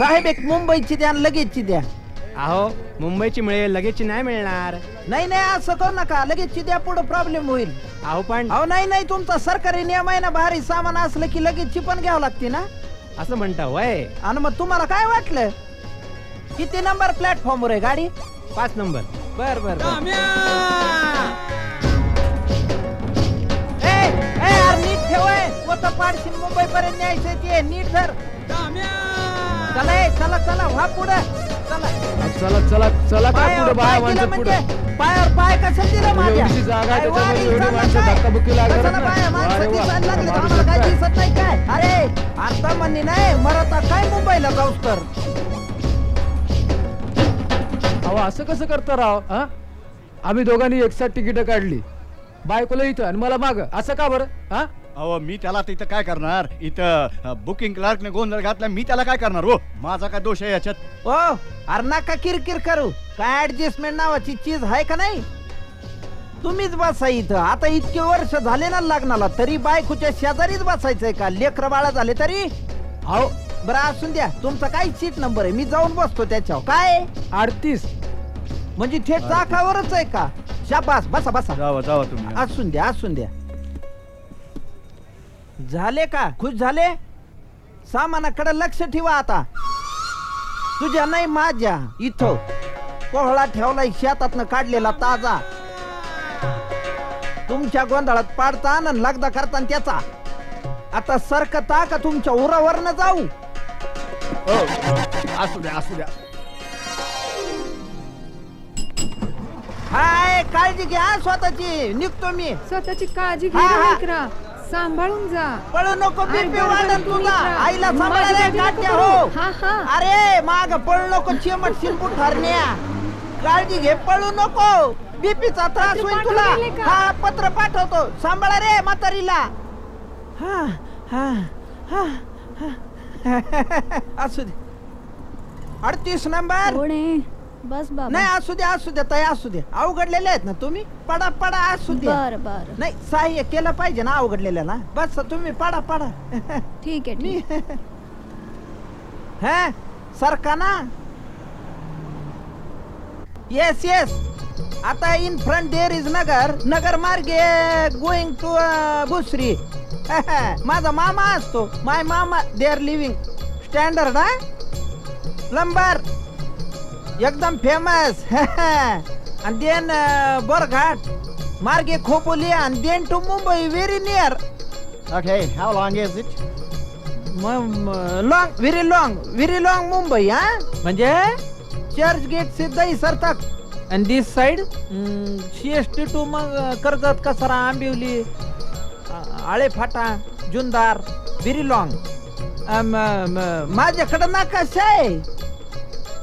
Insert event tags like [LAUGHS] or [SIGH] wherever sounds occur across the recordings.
साहेब एक मुंबईची द्या आणि लगेचची द्या. अहो मुंबईची मिळेल लगेचची नाही मिळणार. नाही नाही असं करू नका. लगेचची द्या पुढे प्रॉब्लेम होईल. अहो पण अहो नाही नाही तुमचा सरकारी नियम आहे ना भारी सामान असलं की लगेचची पण घ्यावं लागते ना? असं म्हणता वय आणि मग तुम्हाला काय वाटलं? किती नंबर प्लॅटफॉर्म वर आहे गाडी? पाच नंबर. बर बर बर. ए, ए, यार, नीट ठेवाय पाडशील मुंबई पर्यंत न्यायचं ते. नीट धर चला ए, चला चला व्हा पुढे. चला. चला चला चला काय पायावर पुढे बाया पाय दिला माणसं पुढे? म्हणजे. पायावर पाय कसं दिलं माझ्या? एवढीशी जागा आहे, काय त्याच्यामध्ये वारी एवढी चाललं माणसं काय? धक्काबुक्की लागणार कशाला ना? बाया माणसं अरे वा, दिसायला लागली? तर माणूस आम्हाला काय काय? दिसत नाही काय? अरे आता म्हणणे नाही मरता काय मुंबईला जाऊस तर? अहो असं कसं करता राव हा? आम्ही दोघांनी एकसाथ तिकीट काढली. बायकोला इथं आणि मला माग. असं का बरं? हा? अहो मी त्याला तिथं काय करणार? इथं बुकिंग क्लार्कने गोंधळ घातला मी त्याला काय करणार? हो माझा काय दोष आहे याच्यात? ओ अरे नका किरकिर करू. काय ऍडजस्टमेंट नावाची चीज आहे का नाही? तुम्हीच बसा इथं. आता इतके वर्ष झाले ना लग्नाला तरी बायकोच्या शेजारीच बसायचंय का? लेकर बाळा झाले तरी? अहो बरं असून द्या. तुमचा काय सीट नंबर आहे? मी जाऊन बसतो त्याच्यावर. काय? अडतीस. म्हणजे थेट चाकावरच आहे का? शाबास बसा बसा. जावा जावा तुम्ही. असून द्या असून द्या. झाले का? खुश झाले? सामानाकडे लक्ष ठेवा आता. तुझ्या नाही माझ्या. इथं. कोहळा ठेवलाय शेतातनं काढलेला ताजा. तुमच्या गोंधळात पाडता आणि लगदा करता त्याचा. आता सरकता का तुमच्या उरावरनं जाऊ? हो, असू द्या असू द्या. हाय काळजी घ्या स्वतःची. निघतो मी. स्वतःची काळजी घे हा, रे हा. लेकरा सांभाळून जा. पळू नको बीपी वाढन करा. आईला सांभाळायला करू. हो. हा, हा. अरे माग पळू नको चिमट शिंपूट ठरण्या काळजी घे पळू नको. बीपीचा त्रास होईल तुला? हा पत्र पाठवतो. सांभाळा रे म्हातारीला. हा हा हा हा. [LAUGHS] असू दे. अडतीस नंबर. कोण आहे? बस बाबा. नाही असू द्या असू द्या ताई असू द्या अवघडलेले आहेत ना तुम्ही? पडा पडा असू द्या बर बर. नाही सहाय्य केलं पाहिजे ना अवघडलेल्याला. बस तुम्ही पडा पडा. ठीक आहे मी ठीक. हा? [LAUGHS] सरका ना. येस येस आता in front there is Nagar. Nagar मार्गे गोइंग टू भुसरी. [LAUGHS] माझा मामा असतो. माय मामा दे आर लिव्हिंग स्टँडर्ड हा? प्लंबर एकदम फेमस [LAUGHS] आणि देन बोरघाट मार्गे खोपोली आणि then to Mumbai very near okay how long is it long very long very long Mumbai हा? म्हणजे? चर्च गेट से दही सरतक आणि this side C S T to मग Karjat Kasara Ambivli uh, Ale Phata जुंदार very long माझ्याकडे नकाशा. आहे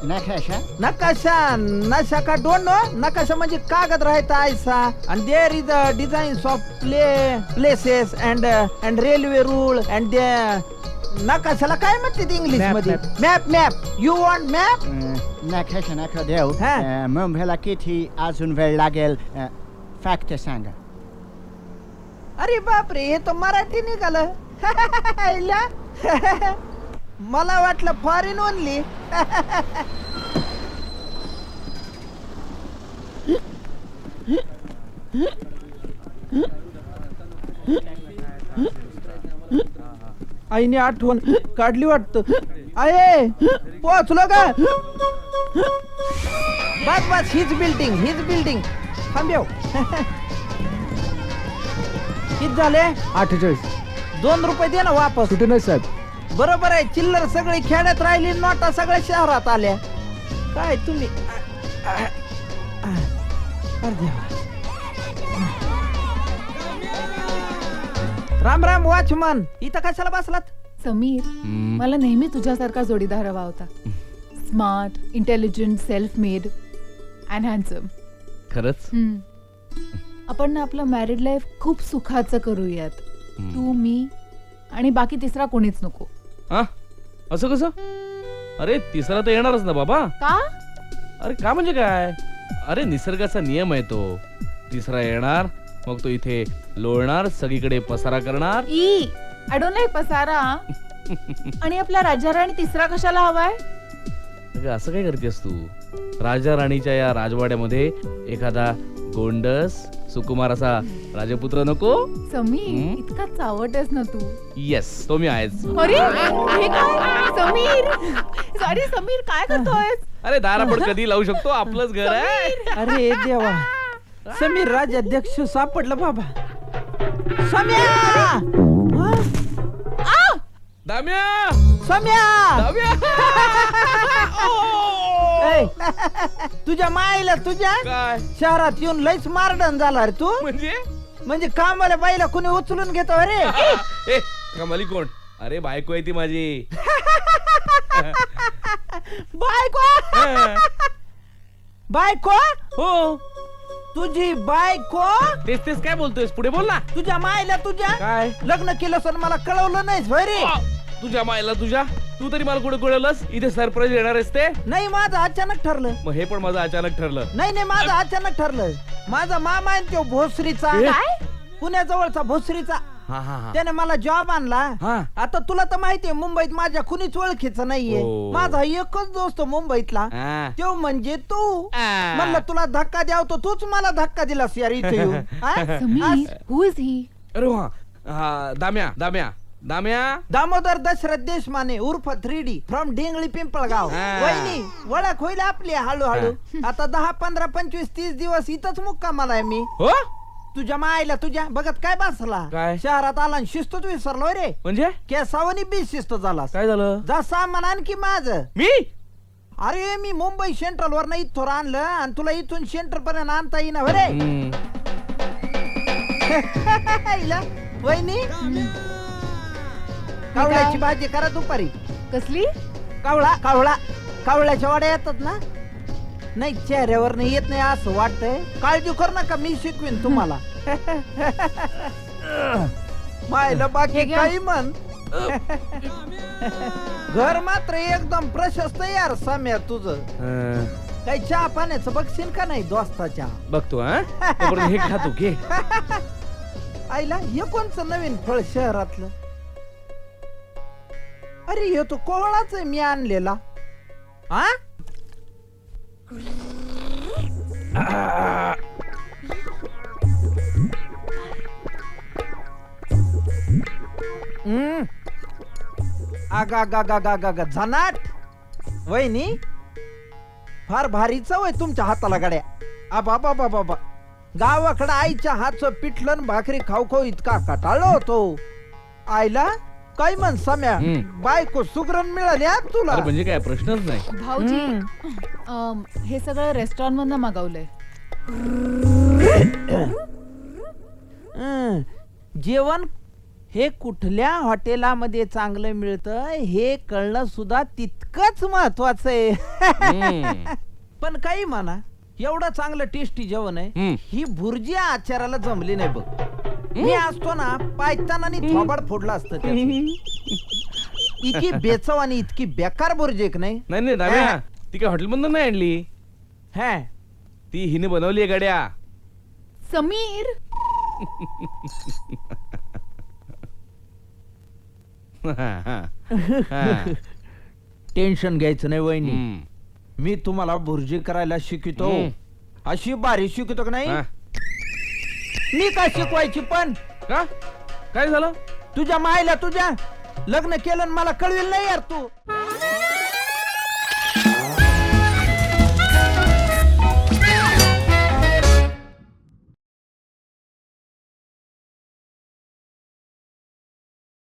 नकाशा नकाशा नकाशा का डोंट नो नकाशा म्हणजे कागद राहता ऐसा आणि there is a designs of play places and and railway रूळ अँड नकाशाला काय म्हणते इंग्लिश Map, मध्ये. Map map you want map नकाशा नका देऊ. हा. अं, मुंबईला किती अजून वेळ लागेल? फॅक्ट सांगा. अरे बापरे हे तर मराठी निघालं. [LAUGHS] हायला. [LAUGHS] मला वाटलं फॉरेन ओनली आईने आठवण काढली वाटत. आहे पोहोचलो का? बस बस हीच बिल्डिंग हीच बिल्डिंग थांबेव किती झाले? अठ्ठेचाळीस. दोन रुपये दे ना वापस. कुठे नाही साहेब. बरोबर आहे चिल्लर सगळी खेड्यात राहिली नोटा सगळ्या शहरात आल्या. काय तुम्ही? अरे देवा. राम राम वॉचमन. इथं कशाला बसलात? समीर मला नेहमी तुझ्यासारखा जोडीदार हवा होता. Smart intelligent self made and handsome खरंच आपण ना आपलं मॅरिड लाईफ खूप सुखाचं करूयात. तू मी आणि बाकी तिसरा कोणीच नको. हा? असं कसं? अरे तिसरा तर येणारच ना बाबा. का? अरे का म्हणजे काय? अरे निसर्गाचा नियम आहे तो. तिसरा येणार मग तो इथे लोळणार सगळीकडे पसारा करणार. ई आय डोंट लाईक पसारा. आणि आपला राजाराणी तिसरा कशाला हवाय? अगं असं काय करतेस तू? राजा राणीच्या या राजवाड्यामध्ये एखादा गोंडस सुकुमार असा राजपुत्र नको. समीर हम्म? इतका चावटच ना तू. येस तो मी आहेच. अरे हे काय? समीर. सॉरी समीर काय करतोय अरे दार आपण कधी लावू शकतो? आपलंच घर आहे. अरे देवा. समीर राजाध्यक्ष सापडलं बाबा. सम्या हा? दाम्या! सम्या! [LAUGHS] तुझ्या माईला तुझ्या काय? शहरात येऊन लयच मारडण झाला रे तू. म्हणजे? म्हणजे कामाला बाईला कुणी उचलून घेतो रे? [LAUGHS] ए कमाली कोण? अरे बायको आहे ती माझी. [LAUGHS] बायको? बायको? हो. तुझी बायको? तेच तेच काय बोलतोयस? पुढे बोल ना. तुझ्या माईला तुझ्या? काय? लग्न केलं सर मला कळवलं नाहीस होय रे. तुझ्या मायला तुझ्या? तू तरी मला कुठे कळवलंस इथे सरप्राईज येणार आहेस ते? नाही माझं अचानक ठरलं. मग हे पण माझं अचानक ठरलं. नाही नाही माझं अचानक ठरलं. माझा मामा आहे ना तो भोसरीचा. पुण्याजवळचा भोसरीचा. हा हा हा. त्याने मला जॉब आणला. हा. आता तुला तर माहितीये मुंबईत माझ्या कुणीच ओळखीचं नाहीये. हो. माझा एकच दोस्त मुंबईतला. तो म्हणजे तू. आ. म्हणलं तुला धक्का द्याव तर तूच मला धक्का दिलास यार इथे येऊन. [LAUGHS] हा? समीर हु इज ही अरे वा. हा, दाम्या दाम्या. दाम्या दामोदर दशरथ देशमाने उर्फ three D from Dhengli Pimpalgaon हा. वहिनी ओळख होईल आपली हळूहळू आता दहा पंधरा पंचवीस तीस दिवस इथंच मुक्कामाला आहे मी हो तुझ्या मायला तुझ्या बघत काय बसला काय? शहरात आला आणि शिस्तच विसरलो रे म्हणजे केसावनी बी शिस्त झाला काय झालं जा सामान आणखी माझ मी अरे मी मुंबई सेंट्रल वर इथं आणलं आणि तुला इथून सेंटर पर्यंत आणता येईना हो रे हम्म. हिला, वहिनी कावळ्याची भाजी करा दुपारी. कसली? कावळा कावळा. कावळ्याच्या वाड्या येतात ना? नाही चेहऱ्यावर नाही येत नाही असं वाटतंय. काळजी कर नका मी शिकवीन तुम्हाला. मायला बाकी घ्या. काही म्हण. घर मात्र एकदम प्रशस्त यार सम्या तुझं. अं, काही चहा पाण्याचं बघशील का नाही दोस्ताच्या? बघतो हा. तोपर्यंत हे घे. आईला हे कोणचं नवीन फळ शहरातलं? अरे हे तो कोवळाच आहे मी आणलेला. हा हम्म. आगा गा गा गा गा गा झनाट. वहिनी फार भारी चव आहे तुमच्या हाताला गड्या. आबा बाबा बाबा गावाकडं आईच्या हातचं पिठलं न भाकरी खाऊ खाऊ इतका कटाळलो होतो. आईला काय म्हण सम्या हम्म. बायको सुगरण मिळाली हा तुला अरे म्हणजे काय प्रश्नच नाही भाऊजी अम, हे सगळं रेस्टॉरंट मधनं मागवलंय हं. जेवण हे कुठल्या हॉटेलामध्ये चांगलं मिळतं हे कळणं सुद्धा तितकंच महत्वाचं आहे हम्म. पण काही म्हणा एवढं चांगलं टेस्टी जेवण आहे हम्म. ही भुर्जी आचाराला जमली नाही बघ मी असतो ना पायताना थोबाड फोडला असतं त्याचं. इतकी बेचव आणि इतकी बेकार भुर्जी एक नाही नाही नाही ती काय हॉटेल मधून नाही आणली हा ती हिने बनवली आहे गड्या समीर हा, हा. हा. टेन्शन घ्यायचं नाही वहिनी हम्म. मी तुम्हाला भुर्जी करायला शिकवतो हम्म. अशी भारी शिकवतो का नाही हा. मी काय शिकवायची पण? का? काय झालं? तुझ्या मायला तुझ्या लग्न केलं आणि मला कळविल नाही यार तू.